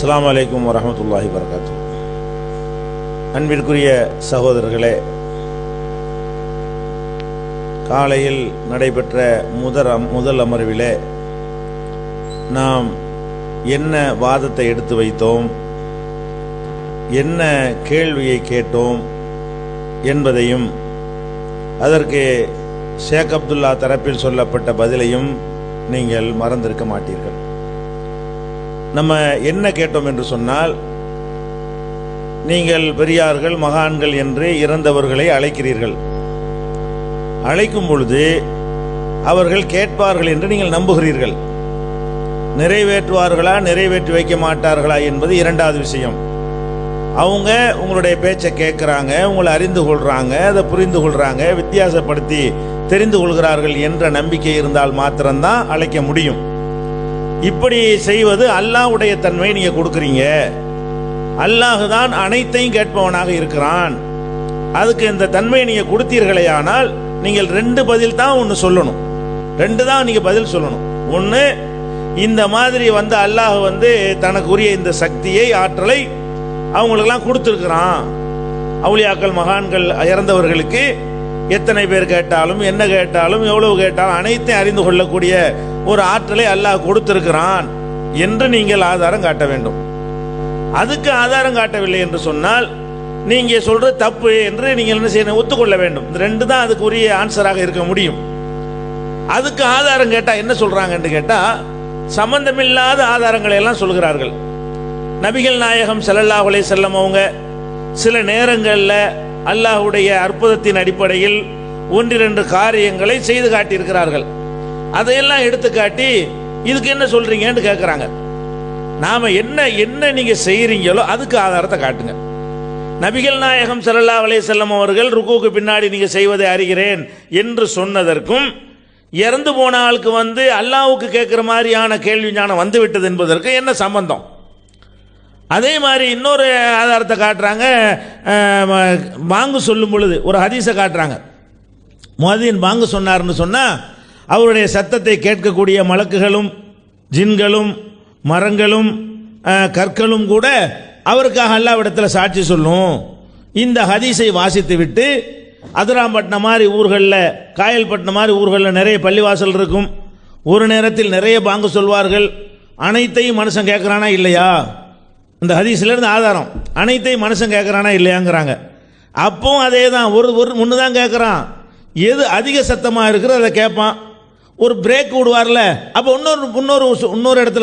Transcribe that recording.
அஸ்லாம் வலைக்கம் வரமத்துல்லாஹி வரகாத்து அன்பிற்குரிய சகோதரர்களே காலையில் நடைபெற்ற முதல் அம்- முதல் அமர்விலே நாம் என்ன வாதத்தை எடுத்து வைத்தோம் என்ன கேள்வியை கேட்டோம் என்பதையும் அதற்கு ஷேக் அப்துல்லா தரப்பில் சொல்லப்பட்ட பதிலையும் நீங்கள் மறந்திருக்க மாட்டீர்கள். நம்ம என்ன கேட்டோம் என்று சொன்னால் நீங்கள் பெரியார்கள் மகான்கள் என்று இறந்தவர்களை அழைக்கிறீர்கள். அழைக்கும் பொழுது அவர்கள் கேட்பார்கள் என்று நீங்கள் நம்புகிறீர்கள். நிறைவேற்றுவார்களா நிறைவேற்றி வைக்க மாட்டார்களா என்பது இரண்டாவது விஷயம். அவங்க உங்களுடைய பேச்சை கேட்குறாங்க உங்களை அறிந்து கொள்கிறாங்க அதை புரிந்து கொள்கிறாங்க வித்தியாசப்படுத்தி தெரிந்து கொள்கிறார்கள் என்ற நம்பிக்கை இருந்தால் மாத்திரம்தான் அழைக்க முடியும். இப்படி செய்வது அல்லாஹ்வுடைய தன்மை நீங்க கொடுக்குறீங்க. அல்லாஹ் தான் அனைத்தையும் கேட்பவனாக இருக்கிறான். அதுக்கு இந்த தன்மையை நீங்க கொடுத்தீர்களே ஆனால் நீங்கள் ரெண்டு பதில் தான் ஒன்று சொல்லணும். ரெண்டு தான் நீங்க பதில் சொல்லணும். ஒன்று இந்த மாதிரி வந்து அல்லாஹ் வந்து தனக்குரிய இந்த சக்தியை ஆற்றலை அவங்களுக்கெல்லாம் கொடுத்துருக்குறான். அவுளியாக்கள் மகான்கள் இறந்தவர்களுக்கு எத்தனை பேர் கேட்டாலும் என்ன கேட்டாலும் எவ்வளவு கேட்டாலும் அனைத்தையும் அறிந்து கொள்ளக்கூடிய ஒரு ஆற்றலை அல்லாஹ் கொடுத்திருக்கிறான் என்று நீங்கள் ஆதாரம் காட்ட வேண்டும். அதுக்கு ஆதாரம் காட்டவில்லை என்று சொன்னால் நீங்க சொல்றது தப்பு என்று நீங்கள் என்ன செய்யணும் ஒத்துக்கொள்ள வேண்டும். இந்த ரெண்டு தான் அதுக்கு உரிய ஆன்சராக இருக்க முடியும். அதுக்கு ஆதாரம் கேட்டா என்ன சொல்றாங்கன்னு கேட்டா சம்பந்தமில்லாத ஆதாரங்களை எல்லாம் சொல்கிறார்கள். நபிகள் நாயகம் ஸல்லல்லாஹு அலைஹி செல்லம் அவங்க சில நேரங்களில் அல்லாஹ்வுடைய அற்புதத்தின் அடிப்படையில் ஒன்றிரண்டு காரியங்களை செய்து காட்டியிருக்கிறார்கள். அதையெல்லாம் எடுத்துக்காட்டி இதுக்கு என்ன சொல்றீங்கன்னு கேட்குறாங்க நாம என்ன என்ன நீங்க செய்யறீங்களோ அதுக்கு ஆதாரத்தை காட்டுங்க. நபிகள் நாயகம் சல்லா அலைஹி செல்லம் அவர்கள் ருக்குவுக்கு பின்னாடி நீங்க செய்வதை அறிகிறேன் என்று சொன்னதற்கும் இறந்து போன ஆளுக்கு வந்து அல்லாவுக்கு கேட்குற மாதிரியான கேள்வி ஞானம் வந்துவிட்டது என்பதற்கு என்ன சம்பந்தம்? அதே மாதிரி இன்னொரு ஆதாரத்தை காட்டுறாங்க வாங்கு பாங்கு சொல்லும் பொழுது ஒரு ஹதீஸை காட்டுறாங்க. முஹதீன் பாங்கு சொன்னார்னு சொன்னால் அவருடைய சத்தத்தை கேட்கக்கூடிய மலக்குகளும் ஜின்களும் மரங்களும் கற்களும் கூட அவருக்காக அல்லாவிடத்தில் சாட்சி சொல்லும். இந்த ஹதீஸை வாசித்து விட்டு அதிராம்பட்டினம் மாதிரி ஊர்களில் காயல்பட்டினம் மாதிரி ஊர்களில் நிறைய பள்ளிவாசல் இருக்கும். ஒரு நேரத்தில் நிறைய பாங்கு சொல்வார்கள். அனைத்தையும் மனுஷன் கேட்குறானா இல்லையா? இந்த ஹதீஸ்லேருந்து ஆதாரம். அனைத்தையும் மனுஷன் கேட்குறானா இல்லையாங்கிறாங்க. அப்பவும் அதே தான் ஒரு ஒரு ஒன்று தான் கேட்குறான் எது அதிக சத்தமாக இருக்கிறோ அதை கேட்பான் ஒரு பிரேக் விடுவார்ல. அப்போ இன்னொரு இன்னொரு இன்னொரு இடத்துல